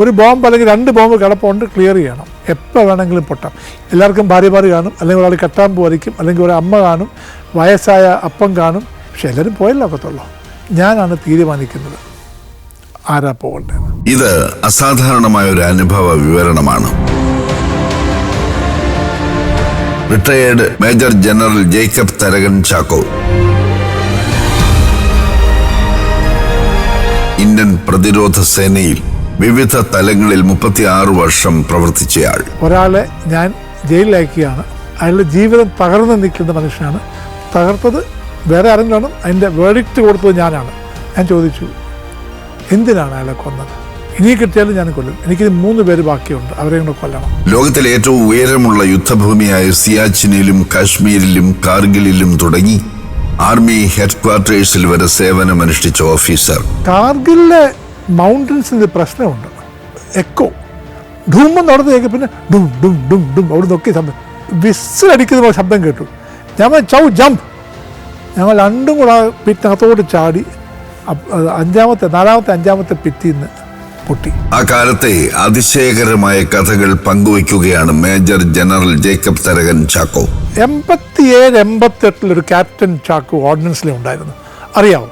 ഒരു ബോംബ് അല്ലെങ്കിൽ രണ്ട് ബോംബ് കിടപ്പുണ്ട് ക്ലിയർ ചെയ്യണം. എപ്പോൾ വേണമെങ്കിലും പൊട്ടാം. എല്ലാവർക്കും ഭാര്യ ഭാര്യ കാണും അല്ലെങ്കിൽ ഒരാൾ കെട്ടാൻ പോയിരിക്കും അല്ലെങ്കിൽ ഒരു അമ്മ കാണും വയസ്സായ അപ്പം കാണും. പക്ഷെ എല്ലാവരും പോയല്ലോ ഒക്കത്തുള്ളൂ. ഞാനാണ് തീരുമാനിക്കുന്നത്. ആരാ പോകേണ്ടത് ഇത് അസാധാരണമായ ഒരു അനുഭവ വിവരണമാണ്. Retired major general Jacob Tharakan Chacko. Indian പ്രതിരോധ സേനയിൽ വിവിധ തലങ്ങളിൽ മുപ്പത്തിയാറ് വർഷം പ്രവർത്തിച്ചയാൾ. ഒരാളെ ഞാൻ ജയിലിലാക്കിയാണ്. അയാളുടെ ജീവിതം തകർന്നു നിൽക്കുന്ന മനുഷ്യനാണ്. തകർത്തത് വേറെ ആരെങ്കിലും അതിന്റെ വേർഡിക്റ്റ് കൊടുത്തത് ഞാനാണ്. ഞാൻ ചോദിച്ചു എന്തിനാണ് അയാളെ കൊന്നത്? ഇനി കിട്ടിയാലും ഞാൻ കൊല്ലും. എനിക്ക് മൂന്ന് പേര് ബാക്കിയുണ്ട്. അവരെ കൂടെ കൊല്ലണം. ലോകത്തിലെ ഏറ്റവും ഉയരമുള്ള യുദ്ധഭൂമിയായ സിയാച്ചിനിലും കാശ്മീരിലും കാർഗിലിലും തുടങ്ങി ആർമി ഹെഡ്ക്വാർട്ടേഴ്സിൽ വരെ സേവനമനുഷ്ഠിച്ച ഓഫീസർ. കാർഗിലിലെ മൗണ്ടൻസിന് പ്രശ്നമുണ്ട്. എക്കോ ഡും നടന്നു കേൾക്കും പിന്നെ ഡും ഡും ഡും ഡും അവിടെ നോക്കിയ ശബ്ദം വിസിലടിക്കുന്ന പോലെ ശബ്ദം കേട്ടു. ഞാൻ ചൗ ജംപ് ഞങ്ങൾ രണ്ടും കൂടെ ആ പിറ്റിനകത്തോട്ട് ചാടി അഞ്ചാമത്തെ നാലാമത്തെ അഞ്ചാമത്തെ പിറ്റിന്ന് പൊട്ടി. ആ കാലത്തെ അതിശയകരമായ കഥകൾ പങ്കുവയ്ക്കുകയാണ് major general Jacob Tharakan Chacko. എൺപത്തിയേഴ് എൺപത്തെട്ടിലൊരു ക്യാപ്റ്റൻ ചാക്കോ ഓർഡിനൻസിലുണ്ടായിരുന്നു അറിയാമോ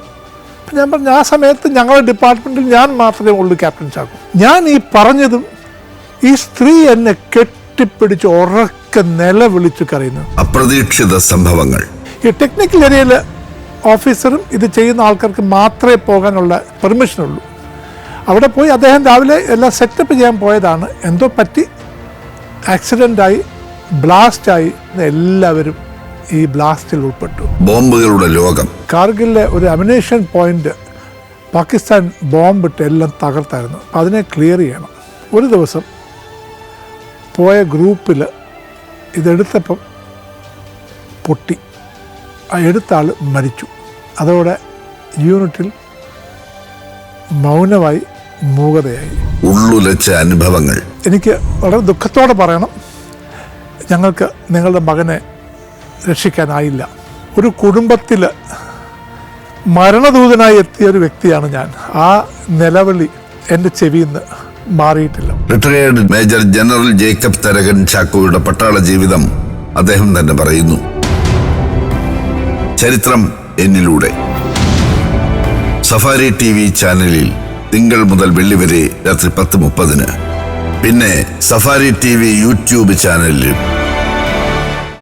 ഞാൻ പറഞ്ഞു ആ സമയത്ത് ഞങ്ങളുടെ ഡിപ്പാർട്ട്മെന്റിൽ ഞാൻ മാത്രമേ ഉള്ളൂ ക്യാപ്റ്റൻ ചാക്കു. ഞാൻ ഈ പറഞ്ഞതും ഈ സ്ത്രീ എന്നെ കെട്ടിപ്പിടിച്ച് ഉറക്കെ നിലവിളിച്ച് കരയുന്നു. അപ്രതീക്ഷിത സംഭവങ്ങൾ. ഈ ടെക്നിക്കൽ ഏരിയയിൽ ഓഫീസറും ഇത് ചെയ്യുന്ന ആൾക്കാർക്ക് മാത്രമേ പോകാനുള്ള പെർമിഷൻ ഉള്ളൂ. അവിടെ പോയി അദ്ദേഹം രാവിലെ എല്ലാം സെറ്റപ്പ് ചെയ്യാൻ പോയതാണ്. എന്തോ പറ്റി? ആക്സിഡന്റായി ബ്ലാസ്റ്റായി എല്ലാവരും ഈ ബ്ലാസ്റ്റിൽ ഉൾപ്പെട്ടു. ബോംബുകളുടെ ലോകം. കാർഗിലെ ഒരു അമിനേഷൻ പോയിന്റ് പാകിസ്ഥാൻ ബോംബിട്ട് എല്ലാം തകർത്തായിരുന്നു. അപ്പം അതിനെ ക്ലിയർ ചെയ്യണം. ഒരു ദിവസം പോയ ഗ്രൂപ്പിൽ ഇതെടുത്തപ്പം പൊട്ടി. ആ എടുത്ത ആൾ മരിച്ചു. അതോടെ യൂണിറ്റിൽ മൗനമായി മൂകതയായി. ഉള്ളുലച്ച അനുഭവങ്ങൾ. എനിക്ക് വളരെ ദുഃഖത്തോടെ പറയണം. ഞങ്ങൾക്ക് നിങ്ങളുടെ മകനെ രക്ഷിക്കാനായില്ല. ഒരു കുടുംബത്തിൽ മരണദൂതനായി എത്തിയ ഒരു വ്യക്തിയാണ് ഞാൻ. ആ നിലവിളി എന്റെ ചെവിയിൽ നിന്ന് മാറിയിട്ടില്ല. Retired major general Jacob Tharakan ചാക്കോയുടെ പട്ടാള ജീവിതം അദ്ദേഹം തന്നെ പറയുന്നു. ചരിത്രം എന്നിലൂടെ. സഫാരി ടി വി ചാനലിൽ തിങ്കൾ മുതൽ വെള്ളി വരെ രാത്രി പത്ത് മുപ്പതിന്. പിന്നെ സഫാരി ടി വി യൂട്യൂബ് ചാനലിലും